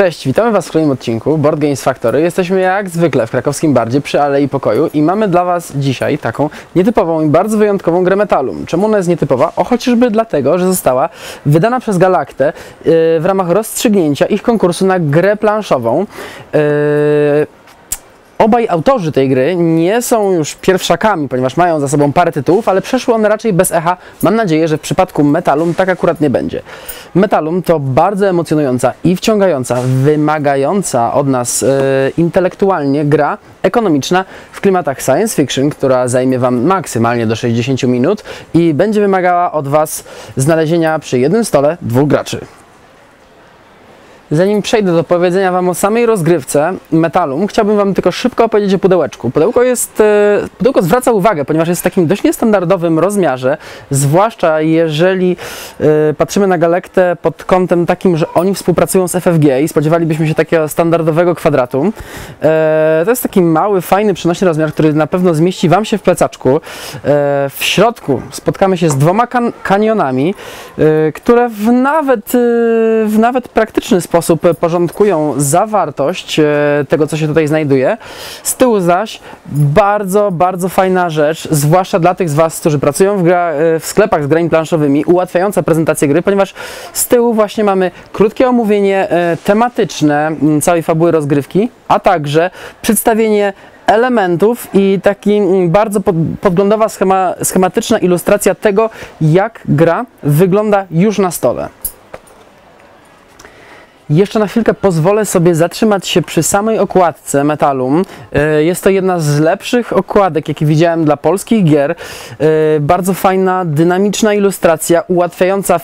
Cześć, witamy Was w kolejnym odcinku Board Games Factory. Jesteśmy jak zwykle w krakowskim bardzie przy Alei Pokoju i mamy dla Was dzisiaj taką nietypową i bardzo wyjątkową grę Metalum. Czemu ona jest nietypowa? O chociażby dlatego, że została wydana przez Galaktę yy, w ramach rozstrzygnięcia ich konkursu na grę planszową. Yy, Obaj autorzy tej gry nie są już pierwszakami, ponieważ mają za sobą parę tytułów, ale przeszły one raczej bez echa. Mam nadzieję, że w przypadku Metalum tak akurat nie będzie. Metalum to bardzo emocjonująca i wciągająca, wymagająca od nas e, intelektualnie gra ekonomiczna w klimatach science fiction, która zajmie Wam maksymalnie do 60 minut i będzie wymagała od Was znalezienia przy jednym stole dwóch graczy. Zanim przejdę do powiedzenia Wam o samej rozgrywce Metalum, chciałbym Wam tylko szybko opowiedzieć o pudełeczku. Pudełko jest, e, pudełko zwraca uwagę, ponieważ jest w takim dość niestandardowym rozmiarze, zwłaszcza jeżeli e, patrzymy na Galektę pod kątem takim, że oni współpracują z FFG i spodziewalibyśmy się takiego standardowego kwadratu. E, to jest taki mały, fajny, przenośny rozmiar, który na pewno zmieści Wam się w plecaczku. W środku spotkamy się z dwoma kan kanionami, które w nawet, w nawet praktyczny sposób sposób porządkują zawartość e, tego, co się tutaj znajduje. Z tyłu zaś bardzo, bardzo fajna rzecz, zwłaszcza dla tych z Was, którzy pracują w, gra, e, w sklepach z grami planszowymi, ułatwiająca prezentację gry, ponieważ z tyłu właśnie mamy krótkie omówienie e, tematyczne całej fabuły rozgrywki, a także przedstawienie elementów i taki bardzo podglądowa schema, schematyczna ilustracja tego, jak gra wygląda już na stole. Jeszcze na chwilkę pozwolę sobie zatrzymać się przy samej okładce Metalum. E, jest to jedna z lepszych okładek, jakie widziałem dla polskich gier. E, bardzo fajna, dynamiczna ilustracja, ułatwiająca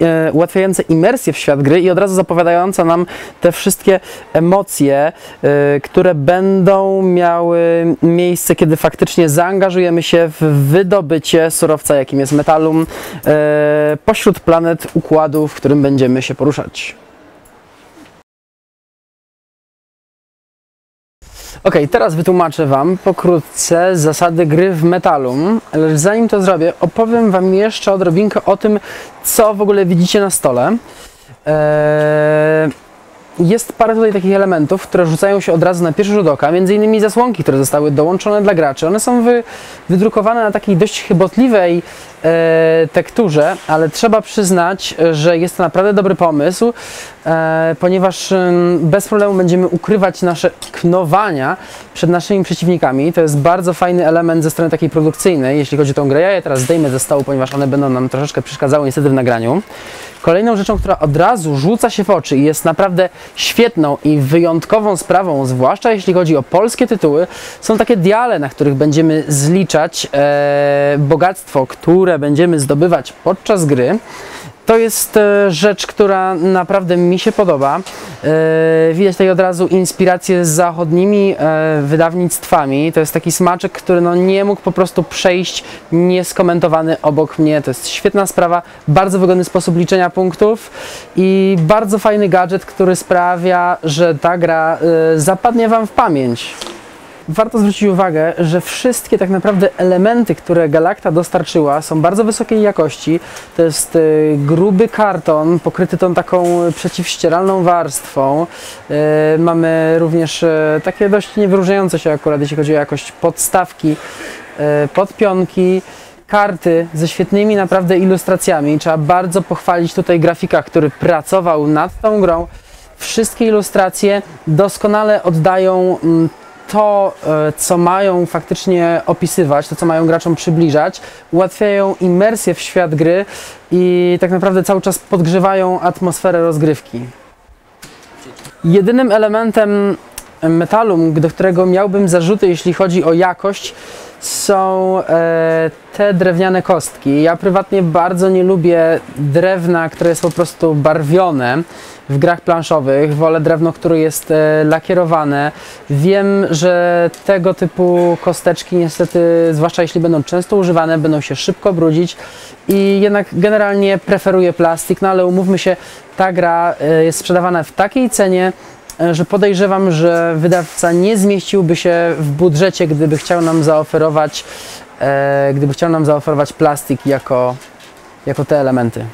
e, ułatwiające imersję w świat gry i od razu zapowiadająca nam te wszystkie emocje, które będą miały miejsce, kiedy faktycznie zaangażujemy się w wydobycie surowca, jakim jest metalum, pośród planet układu, w którym będziemy się poruszać. Ok, teraz wytłumaczę Wam pokrótce zasady gry w metalu, ale zanim to zrobię, opowiem Wam jeszcze odrobinkę o tym, co w ogóle widzicie na stole. Eee, jest parę tutaj takich elementów, które rzucają się od razu na pierwszy rzut oka, między innymi zasłonki, które zostały dołączone dla graczy. One są wy, wydrukowane na takiej dość chybotliwej e, tekturze, ale trzeba przyznać, że jest to naprawdę dobry pomysł, e, ponieważ e, bez problemu będziemy ukrywać nasze knowania przed naszymi przeciwnikami. To jest bardzo fajny element ze strony takiej produkcyjnej, jeśli chodzi o tą grę. Ja je teraz zdejmę ze stołu, ponieważ one będą nam troszeczkę przeszkadzały niestety w nagraniu. Kolejną rzeczą, która od razu rzuca się w oczy i jest naprawdę świetną i wyjątkową sprawą, zwłaszcza jeśli chodzi o polskie tytuły, są takie diale, na których będziemy zliczać e, bogactwo, które będziemy zdobywać podczas gry. To jest e, rzecz, która naprawdę mi się podoba. E, widać tutaj od razu inspirację z zachodnimi e, wydawnictwami. To jest taki smaczek, który no nie mógł po prostu przejść nieskomentowany obok mnie. To jest świetna sprawa, bardzo wygodny sposób liczenia punktów i bardzo fajny gadżet, który sprawia, że ta gra zapadnie Wam w pamięć warto zwrócić uwagę, że wszystkie tak naprawdę elementy, które Galacta dostarczyła są bardzo wysokiej jakości. To jest e, gruby karton pokryty tą taką przeciwścieralną warstwą. E, mamy również e, takie dość niewyróżniające się akurat, jeśli chodzi o jakość podstawki, podpionki karty ze świetnymi naprawdę ilustracjami. Trzeba bardzo pochwalić tutaj grafika, który pracował nad tą grą. Wszystkie ilustracje doskonale oddają mm, to, e, co mają faktycznie opisywać, to, co mają graczom przybliżać, ułatwiają imersję w świat gry i tak naprawdę cały czas podgrzewają atmosferę rozgrywki. Jedynym elementem metalu, do którego miałbym zarzuty, jeśli chodzi o jakość, są e, te drewniane kostki. Ja prywatnie bardzo nie lubię drewna, które jest po prostu barwione w grach planszowych. Wolę drewno, które jest e, lakierowane. Wiem, że tego typu kosteczki niestety, zwłaszcza jeśli będą często używane, będą się szybko brudzić i jednak generalnie preferuję plastik, no ale umówmy się, ta gra e, jest sprzedawana w takiej cenie, że podejrzewam, że wydawca nie zmieściłby się w budżecie, gdyby chciał nam zaoferować, gdyby chciał nam zaoferować plastik jako, jako te elementy.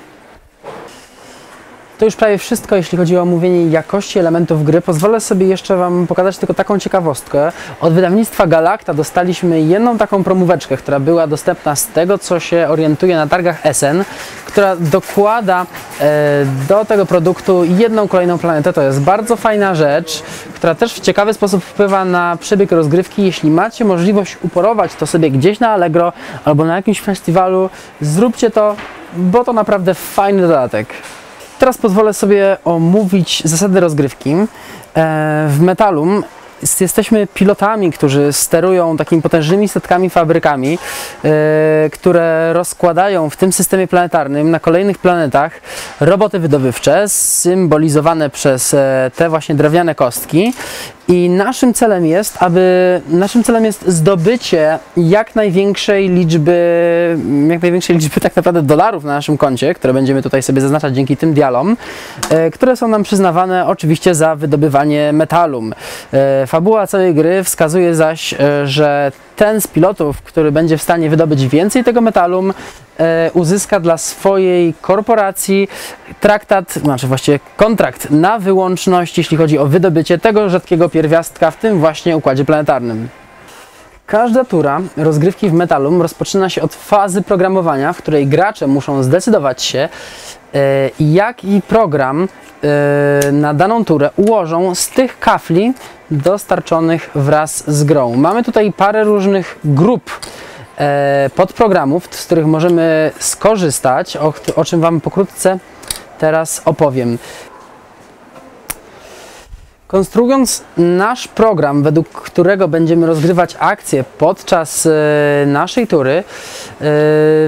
To już prawie wszystko, jeśli chodzi o omówienie jakości elementów gry. Pozwolę sobie jeszcze Wam pokazać tylko taką ciekawostkę. Od wydawnictwa Galacta dostaliśmy jedną taką promóweczkę, która była dostępna z tego, co się orientuje na targach SN, która dokłada e, do tego produktu jedną kolejną planetę. To jest bardzo fajna rzecz, która też w ciekawy sposób wpływa na przebieg rozgrywki. Jeśli macie możliwość uporować to sobie gdzieś na Allegro albo na jakimś festiwalu, zróbcie to, bo to naprawdę fajny dodatek. Teraz pozwolę sobie omówić zasady rozgrywki. E, w Metalum jesteśmy pilotami, którzy sterują takimi potężnymi statkami, fabrykami, e, które rozkładają w tym systemie planetarnym na kolejnych planetach roboty wydobywcze symbolizowane przez e, te właśnie drewniane kostki i naszym celem jest, aby naszym celem jest zdobycie jak największej liczby, jak największej liczby tak naprawdę dolarów na naszym koncie, które będziemy tutaj sobie zaznaczać dzięki tym dialom, e, które są nam przyznawane oczywiście za wydobywanie metalum. E, fabuła całej gry wskazuje zaś, e, że ten z pilotów, który będzie w stanie wydobyć więcej tego metalum, e, uzyska dla swojej korporacji traktat, znaczy właściwie kontrakt na wyłączność, jeśli chodzi o wydobycie tego rzadkiego pierwiastka w tym właśnie układzie planetarnym. Każda tura rozgrywki w Metalum rozpoczyna się od fazy programowania, w której gracze muszą zdecydować się, e, jaki program e, na daną turę ułożą z tych kafli dostarczonych wraz z grą. Mamy tutaj parę różnych grup e, podprogramów, z których możemy skorzystać, o, o czym Wam pokrótce teraz opowiem. Konstruując nasz program, według którego będziemy rozgrywać akcje podczas e, naszej tury, e,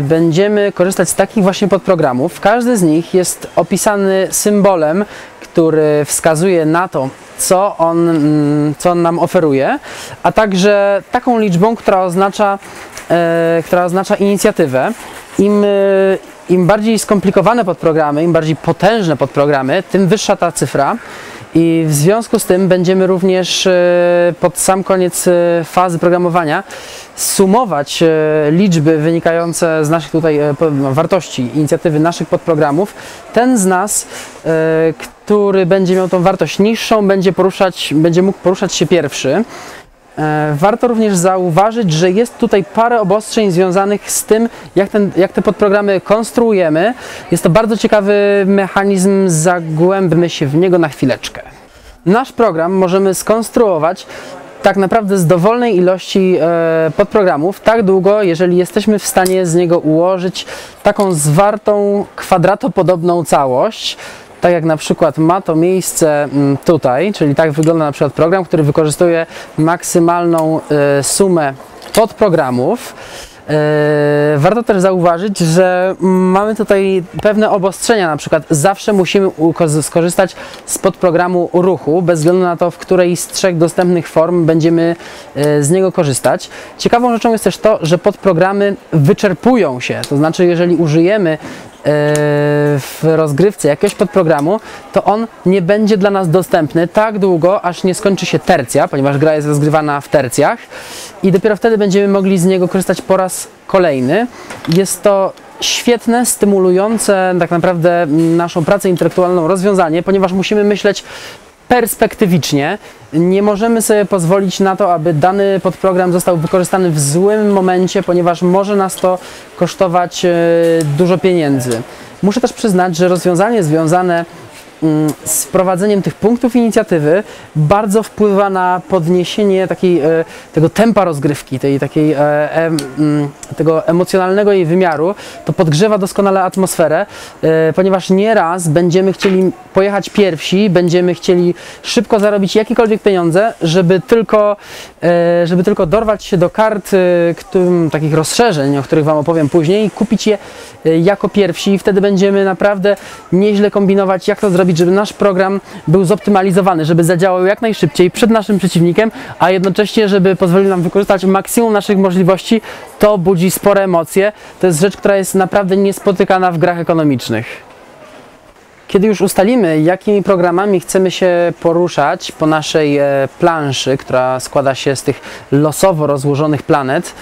będziemy korzystać z takich właśnie podprogramów. Każdy z nich jest opisany symbolem, który wskazuje na to, co on, mm, co on nam oferuje, a także taką liczbą, która oznacza, e, która oznacza inicjatywę. Im, Im bardziej skomplikowane podprogramy, im bardziej potężne podprogramy, tym wyższa ta cyfra. I w związku z tym będziemy również e, pod sam koniec e, fazy programowania sumować e, liczby wynikające z naszych tutaj no, wartości inicjatywy naszych podprogramów. Ten z nas, który będzie miał tą wartość niższą, będzie, poruszać, będzie mógł poruszać się pierwszy. Warto również zauważyć, że jest tutaj parę obostrzeń związanych z tym, jak, ten, jak te podprogramy konstruujemy. Jest to bardzo ciekawy mechanizm, zagłębmy się w niego na chwileczkę. Nasz program możemy skonstruować tak naprawdę z dowolnej ilości e, podprogramów, tak długo, jeżeli jesteśmy w stanie z niego ułożyć taką zwartą, kwadratopodobną całość, tak jak na przykład ma to miejsce mm, tutaj, czyli tak wygląda na przykład program, który wykorzystuje maksymalną e, sumę podprogramów. E, warto też zauważyć, że mamy tutaj pewne obostrzenia, na przykład zawsze musimy skorzystać z podprogramu ruchu, bez względu na to, w której z trzech dostępnych form będziemy e, z niego korzystać. Ciekawą rzeczą jest też to, że podprogramy wyczerpują się, to znaczy jeżeli użyjemy w rozgrywce jakiegoś podprogramu, to on nie będzie dla nas dostępny tak długo, aż nie skończy się tercja, ponieważ gra jest rozgrywana w tercjach i dopiero wtedy będziemy mogli z niego korzystać po raz kolejny. Jest to świetne, stymulujące tak naprawdę naszą pracę intelektualną rozwiązanie, ponieważ musimy myśleć perspektywicznie. Nie możemy sobie pozwolić na to, aby dany podprogram został wykorzystany w złym momencie, ponieważ może nas to kosztować e, dużo pieniędzy. Muszę też przyznać, że rozwiązanie związane z wprowadzeniem tych punktów inicjatywy bardzo wpływa na podniesienie takiej, e, tego tempa rozgrywki, tej, takiej, e, mm, tego emocjonalnego jej wymiaru. To podgrzewa doskonale atmosferę, e, ponieważ nieraz będziemy chcieli pojechać pierwsi, będziemy chcieli szybko zarobić jakiekolwiek pieniądze, żeby tylko, żeby tylko dorwać się do kart takich rozszerzeń, o których Wam opowiem później, i kupić je jako pierwsi i wtedy będziemy naprawdę nieźle kombinować, jak to zrobić zrobić, żeby nasz program był zoptymalizowany, żeby zadziałał jak najszybciej przed naszym przeciwnikiem, a jednocześnie, żeby pozwolił nam wykorzystać maksimum naszych możliwości, to budzi spore emocje. To jest rzecz, która jest naprawdę niespotykana w grach ekonomicznych. Kiedy już ustalimy, jakimi programami chcemy się poruszać po naszej e, planszy, która składa się z tych losowo rozłożonych planet,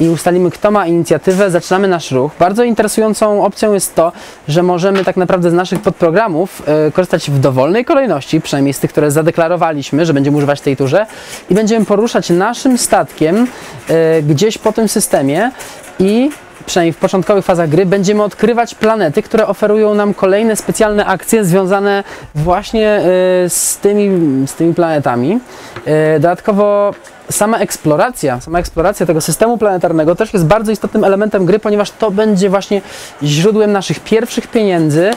i ustalimy, kto ma inicjatywę, zaczynamy nasz ruch. Bardzo interesującą opcją jest to, że możemy tak naprawdę z naszych podprogramów e, korzystać w dowolnej kolejności, przynajmniej z tych, które zadeklarowaliśmy, że będziemy używać w tej turze i będziemy poruszać naszym statkiem e, gdzieś po tym systemie i przynajmniej w początkowych fazach gry, będziemy odkrywać planety, które oferują nam kolejne specjalne akcje związane właśnie e, z tymi, z tymi planetami. E, dodatkowo sama eksploracja, sama eksploracja tego systemu planetarnego też jest bardzo istotnym elementem gry, ponieważ to będzie właśnie źródłem naszych pierwszych pieniędzy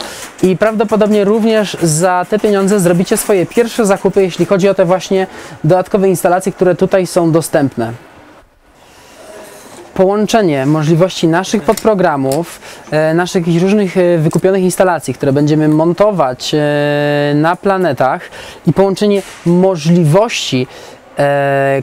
i prawdopodobnie również za te pieniądze zrobicie swoje pierwsze zakupy, jeśli chodzi o te właśnie dodatkowe instalacje, które tutaj są dostępne połączenie możliwości naszych podprogramów, e, naszych różnych e, wykupionych instalacji, które będziemy montować e, na planetach i połączenie możliwości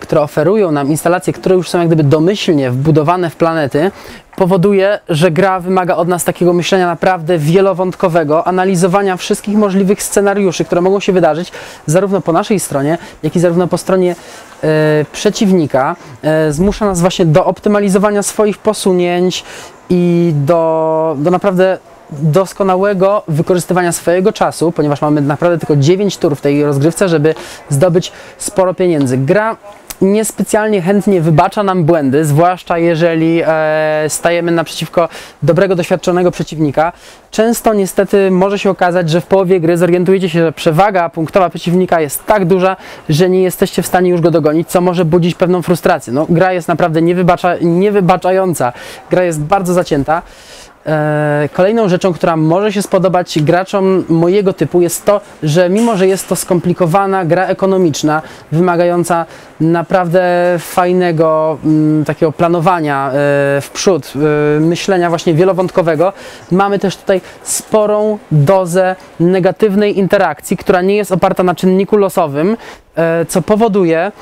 które oferują nam instalacje, które już są jak gdyby domyślnie wbudowane w planety, powoduje, że gra wymaga od nas takiego myślenia naprawdę wielowątkowego, analizowania wszystkich możliwych scenariuszy, które mogą się wydarzyć, zarówno po naszej stronie, jak i zarówno po stronie e, przeciwnika. E, zmusza nas właśnie do optymalizowania swoich posunięć i do, do naprawdę doskonałego wykorzystywania swojego czasu, ponieważ mamy naprawdę tylko 9 tur w tej rozgrywce, żeby zdobyć sporo pieniędzy. Gra niespecjalnie chętnie wybacza nam błędy, zwłaszcza jeżeli e, stajemy naprzeciwko dobrego, doświadczonego przeciwnika. Często niestety może się okazać, że w połowie gry zorientujecie się, że przewaga punktowa przeciwnika jest tak duża, że nie jesteście w stanie już go dogonić, co może budzić pewną frustrację. No, gra jest naprawdę niewybacza, niewybaczająca, gra jest bardzo zacięta. E, kolejną rzeczą, która może się spodobać graczom mojego typu jest to, że mimo, że jest to skomplikowana gra ekonomiczna, wymagająca naprawdę fajnego mm, takiego planowania e, w przód, e, myślenia właśnie wielowątkowego, mamy też tutaj sporą dozę negatywnej interakcji, która nie jest oparta na czynniku losowym, co powoduje,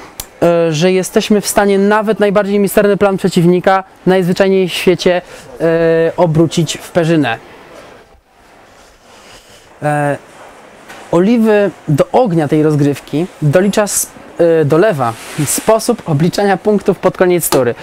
że jesteśmy w stanie nawet najbardziej misterny plan przeciwnika najzwyczajniej w świecie e, obrócić w perzynę. E, oliwy do ognia tej rozgrywki dolicza dolewa sposób obliczania punktów pod koniec tury.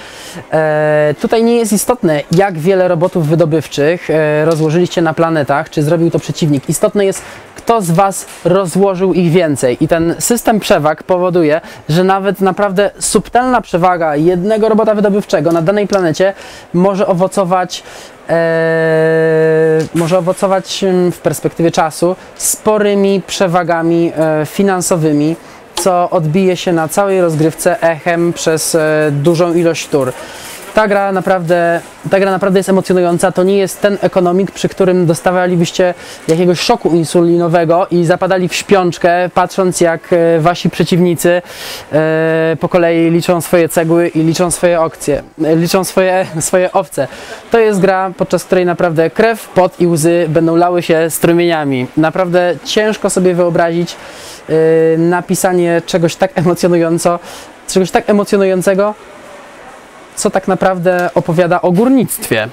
E, tutaj nie jest istotne, jak wiele robotów wydobywczych e, rozłożyliście na planetach, czy zrobił to przeciwnik. Istotne jest, kto z Was rozłożył ich więcej. I ten system przewag powoduje, że nawet naprawdę subtelna przewaga jednego robota wydobywczego na danej planecie może owocować e, może owocować mm, w perspektywie czasu sporymi przewagami e, finansowymi, co odbije się na całej rozgrywce echem przez e, dużą ilość tur ta gra naprawdę, ta gra naprawdę jest emocjonująca. To nie jest ten ekonomik, przy którym dostawalibyście jakiegoś szoku insulinowego i zapadali w śpiączkę, patrząc jak e, wasi przeciwnicy e, po kolei liczą swoje cegły i liczą swoje okcje, e, liczą swoje, swoje owce. To jest gra, podczas której naprawdę krew, pot i łzy będą lały się strumieniami. Naprawdę ciężko sobie wyobrazić napisanie czegoś tak emocjonująco, czegoś tak emocjonującego, co tak naprawdę opowiada o górnictwie.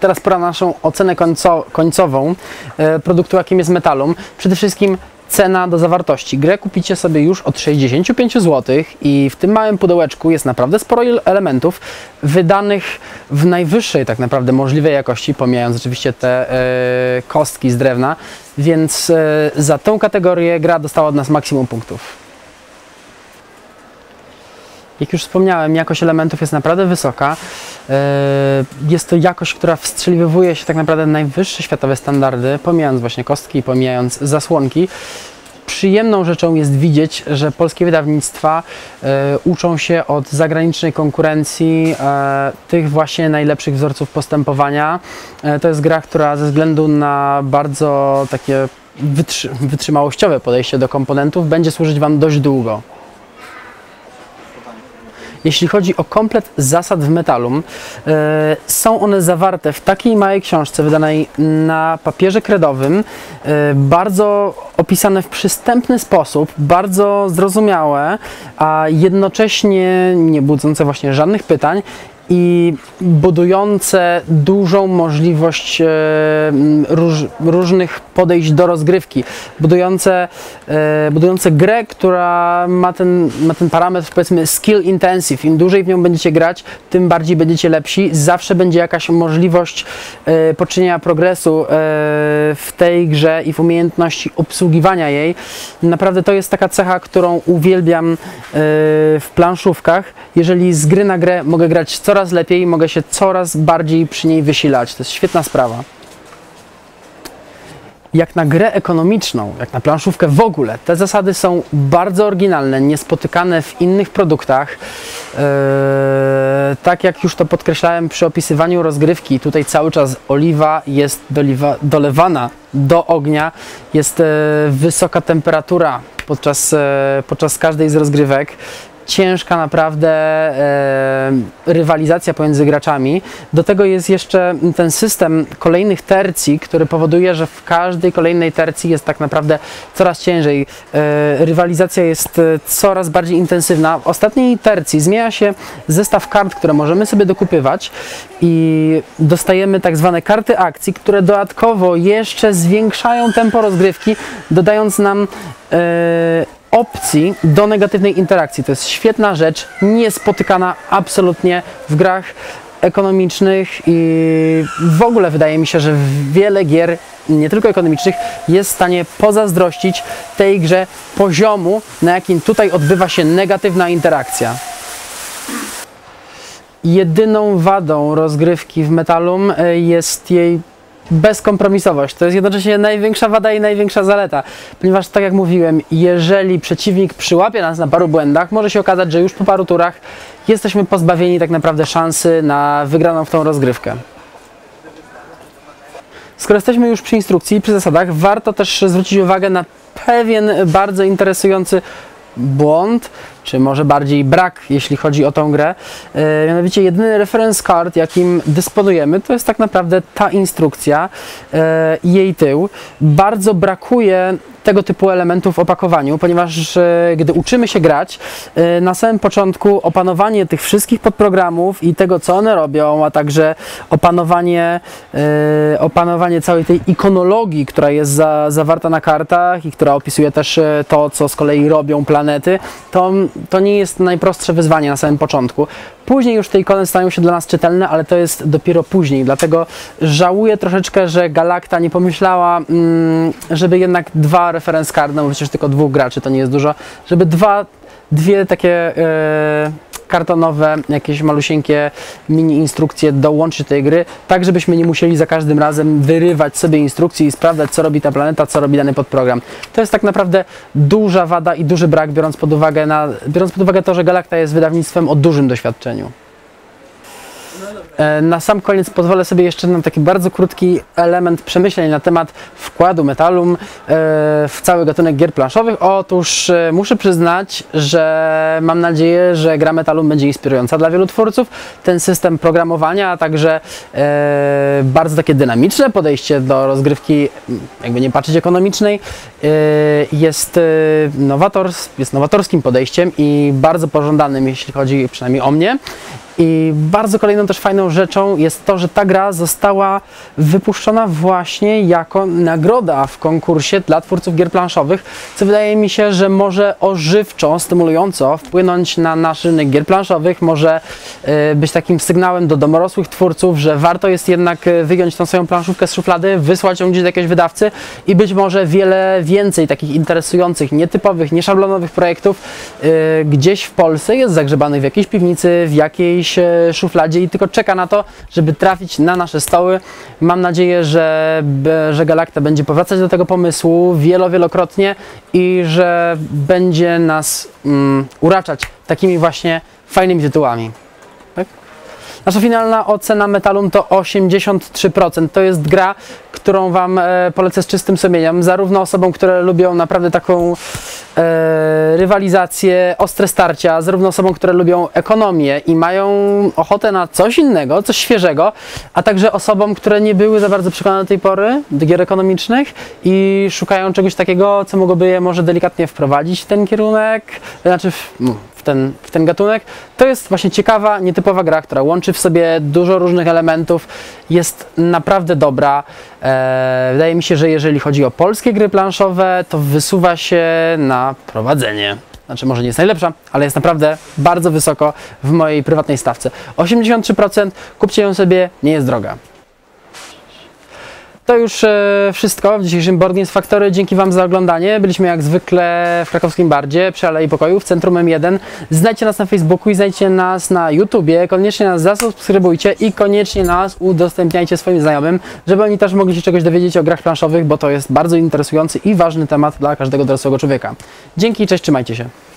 Teraz pora na naszą ocenę końco, końcową e, produktu, jakim jest metalum. Przede wszystkim cena do zawartości. Grę kupicie sobie już od 65 zł i w tym małym pudełeczku jest naprawdę sporo elementów wydanych w najwyższej tak naprawdę możliwej jakości, pomijając oczywiście te e, kostki z drewna, więc e, za tą kategorię gra dostała od nas maksimum punktów. Jak już wspomniałem, jakość elementów jest naprawdę wysoka. E, jest to jakość, która wstrzeliwuje się tak naprawdę najwyższe światowe standardy, pomijając właśnie kostki, pomijając zasłonki. Przyjemną rzeczą jest widzieć, że polskie wydawnictwa e, uczą się od zagranicznej konkurencji e, tych właśnie najlepszych wzorców postępowania. to jest gra, która ze względu na bardzo takie wytrzymałościowe podejście do komponentów będzie służyć Wam dość długo. Jeśli chodzi o komplet zasad w metalum, e, są one zawarte w takiej małej książce wydanej na papierze kredowym, e, bardzo opisane w przystępny sposób, bardzo zrozumiałe, a jednocześnie nie budzące właśnie żadnych pytań i budujące dużą możliwość e, róż, różnych podejść do rozgrywki, budujące, e, budujące grę, która ma ten, ma ten parametr powiedzmy skill intensive. Im dłużej w nią będziecie grać, tym bardziej będziecie lepsi. Zawsze będzie jakaś możliwość e, poczynienia progresu w tej grze i w umiejętności obsługiwania jej. Naprawdę to jest taka cecha, którą uwielbiam w planszówkach. Jeżeli z gry na grę mogę grać coraz lepiej, mogę się coraz bardziej przy niej wysilać. To jest świetna sprawa. Jak na grę ekonomiczną, jak na planszówkę w ogóle, te zasady są bardzo oryginalne, niespotykane w innych produktach. Eee, tak jak już to podkreślałem przy opisywaniu rozgrywki, tutaj cały czas oliwa jest doliwa, dolewana do ognia, jest e, wysoka temperatura podczas, e, podczas każdej z rozgrywek ciężka naprawdę e, rywalizacja pomiędzy graczami. Do tego jest jeszcze ten system kolejnych tercji, który powoduje, że w każdej kolejnej tercji jest tak naprawdę coraz ciężej. E, rywalizacja jest e, coraz bardziej intensywna. W ostatniej tercji zmienia się zestaw kart, które możemy sobie dokupywać i dostajemy tak zwane karty akcji, które dodatkowo jeszcze zwiększają tempo rozgrywki, dodając nam e, opcji do negatywnej interakcji. To jest świetna rzecz, niespotykana absolutnie w grach ekonomicznych i w ogóle wydaje mi się, że wiele gier, nie tylko ekonomicznych, jest w stanie pozazdrościć tej grze poziomu, na jakim tutaj odbywa się negatywna interakcja. Jedyną wadą rozgrywki w Metalum e, jest jej bezkompromisowość. To jest jednocześnie największa wada i największa zaleta, ponieważ tak jak mówiłem, jeżeli przeciwnik przyłapie nas na paru błędach, może się okazać, że już po paru turach jesteśmy pozbawieni tak naprawdę szansy na wygraną w tą rozgrywkę. Skoro jesteśmy już przy instrukcji, przy zasadach, warto też zwrócić uwagę na pewien bardzo interesujący błąd, czy może bardziej brak, jeśli chodzi o tą grę. E, mianowicie jedyny reference card, jakim dysponujemy, to jest tak naprawdę ta instrukcja e, i jej tył. Bardzo brakuje tego typu elementów w opakowaniu, ponieważ e, gdy uczymy się grać, e, na samym początku opanowanie tych wszystkich podprogramów i tego, co one robią, a także opanowanie, e, opanowanie całej tej ikonologii, która jest za, zawarta na kartach i która opisuje też e, to, co z kolei robią planety, to to nie jest najprostsze wyzwanie na samym początku. Później już te ikony stają się dla nas czytelne, ale to jest dopiero później, dlatego żałuję troszeczkę, że Galacta nie pomyślała, mm, żeby jednak dwa reference card, bo przecież tylko dwóch graczy to nie jest dużo, żeby dwa, dwie takie... Yy, kartonowe, jakieś malusieńkie mini instrukcje dołączyć do tej gry, tak żebyśmy nie musieli za każdym razem wyrywać sobie instrukcji i sprawdzać, co robi ta planeta, co robi dany podprogram. To jest tak naprawdę duża wada i duży brak, biorąc pod uwagę, na, biorąc pod uwagę to, że Galacta jest wydawnictwem o dużym doświadczeniu. E, na sam koniec pozwolę sobie jeszcze na taki bardzo krótki element przemyśleń na temat wkładu Metalum e, w cały gatunek gier planszowych. Otóż e, muszę przyznać, że mam nadzieję, że gra Metalum będzie inspirująca dla wielu twórców. Ten system programowania, a także bardzo takie dynamiczne podejście do rozgrywki, jakby nie patrzeć ekonomicznej, jest, jest nowatorskim podejściem i bardzo pożądanym, jeśli chodzi przynajmniej o mnie. I bardzo kolejną też fajną rzeczą jest to, że ta gra została wypuszczona właśnie jako nagroda w konkursie dla twórców gier planszowych, co wydaje mi się, że może ożywczo, stymulująco wpłynąć na nasz rynek gier planszowych, może y, być takim sygnałem do domorosłych twórców, że warto jest jednak e, wyjąć tą swoją planszówkę z szuflady, wysłać ją gdzieś do jakiegoś wydawcy i być może wiele więcej takich interesujących, nietypowych, nieszablonowych projektów y, gdzieś w Polsce jest zagrzebanych w jakiejś piwnicy, w jakiejś jakiejś szufladzie i tylko czeka na to, żeby trafić na nasze stoły. Mam nadzieję, że, że Galacta będzie powracać do tego pomysłu wielo, wielokrotnie i że będzie nas um, uraczać takimi właśnie fajnymi tytułami. Tak? Nasza finalna ocena Metalum to 83%. To jest gra, którą Wam e, polecę z czystym sumieniem, zarówno osobom, które lubią naprawdę taką e, rywalizację, ostre starcia, zarówno osobom, które lubią ekonomię i mają ochotę na coś innego, coś świeżego, a także osobom, które nie były za bardzo przekonane do tej pory do gier ekonomicznych i szukają czegoś takiego, co mogłoby je może delikatnie wprowadzić w ten kierunek, znaczy w, no, w ten, w ten gatunek. To jest właśnie ciekawa, nietypowa gra, która łączy w sobie dużo różnych elementów, jest naprawdę dobra. E, wydaje mi się, że jeżeli chodzi o polskie gry planszowe, to wysuwa się na prowadzenie. Znaczy, może nie jest najlepsza, ale jest naprawdę bardzo wysoko w mojej prywatnej stawce. 83%, kupcie ją sobie, nie jest droga. To już e, wszystko w dzisiejszym Board Games Factory. Dzięki Wam za oglądanie. Byliśmy jak zwykle w krakowskim bardzie przy Alei Pokoju w centrum M1. Znajdźcie nas na Facebooku i znajdźcie nas na YouTubie. Koniecznie nas zasubskrybujcie i koniecznie nas udostępniajcie swoim znajomym, żeby oni też mogli się czegoś dowiedzieć o grach planszowych, bo to jest bardzo interesujący i ważny temat dla każdego dorosłego człowieka. Dzięki, cześć, trzymajcie się.